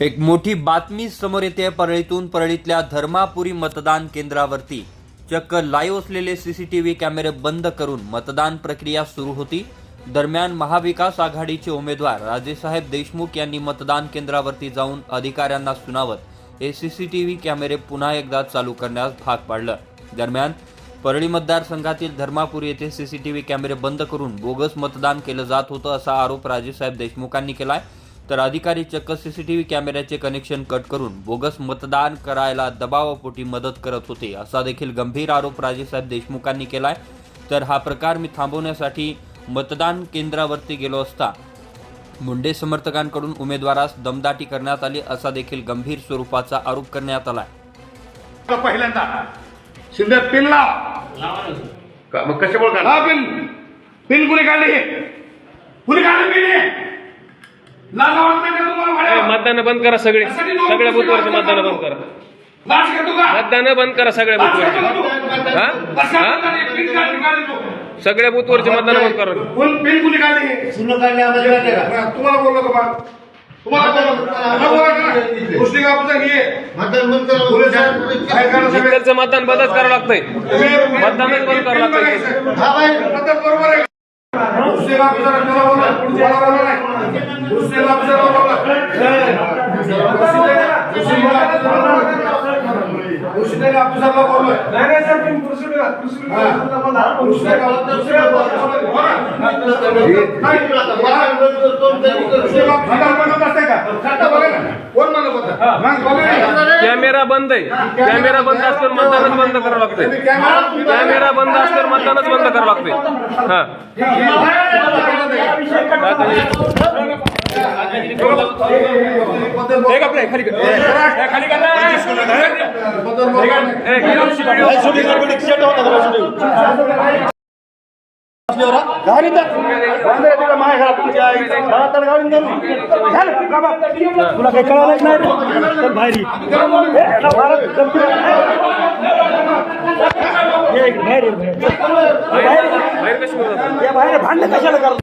एक मोठी बातमी समोर येते. परळीतून परळीतल्या धर्मापुरी मतदान केंद्रावरती चक्क लाईव्ह असलेले सीसीटीव्ही कॅमेरे बंद करून मतदान प्रक्रिया सुरू होती. दरम्यान महाविकास आघाडीचे उमेदवार राजेसाहेब देशमुख यांनी मतदान केंद्रावरती जाऊन अधिकाऱ्यांना सुनावत हे सीसीटीव्ही कॅमेरे पुन्हा एकदा चालू करण्यास भाग पाडलं. दरम्यान परळी मतदारसंघातील धर्मापूर येथे सीसीटीव्ही कॅमेरे बंद करून बोगस मतदान केलं जात होतं असा आरोप राजेसाहेब देशमुखांनी केला आहे तर अधिकारी चक्क सीसीटीव्ही कॅमेऱ्याचे कनेक्शन कट करून बोगस मतदान करायला दबावापोटी मदत करत होते. असा देखील गंभीर आरोप राजेसाहेब देशमुखांनी केलाय. तर हा प्रकार मी थांबवण्यासाठी मतदान केंद्रावरती गेलो असता. मुंडे समर्थकांकडून उमेदवारास दमदाटी करण्यात आली असा देखील गंभीर स्वरूपाचा आरोप करण्यात आलाय. पहिल्यांदा? शिंदे पिन लाव. कशामुळे पिन. पिन कुणी काढली कुणी काढली पिन हे? लाज वाटत नाही का तुम्हाला ए, भाड्यावर? मतदान बंद करा सगळे. सगळ्या बुथवरचे. मतदान बंद करा. मतदान बंद करा सगळ्या बुथवरचे तू. सगळ्या बुथवरचे मतदान बंद करा? तुम्हाला बोललो का. मतदान बंदच करावं लागतंय. मतदानच बंद करावं लागतंय बघायचं. हा बाई. मतदान बरोबर आहे दुसरे ऑफिसर तुम्हाला बोलला तुम्हाला बोलला नाही दुसरे ऑफिसर बोलला दुसरे ऑफिसरला बोललोय नाही नाही सर तुम्ही हा. असते. कॅमेरा बंद आहे कॅमेरा बंद असल्यावर मतदानच बंद करावं लागतंय तुम्ही कॅमेरा- बंद असल्यावर मतदानच बंद करावं लागतंय हा एक आपले खाली कर. तुला काही कळालं नाही रे? बाहेर बाहेर बाहेर भांडण कशाला करतो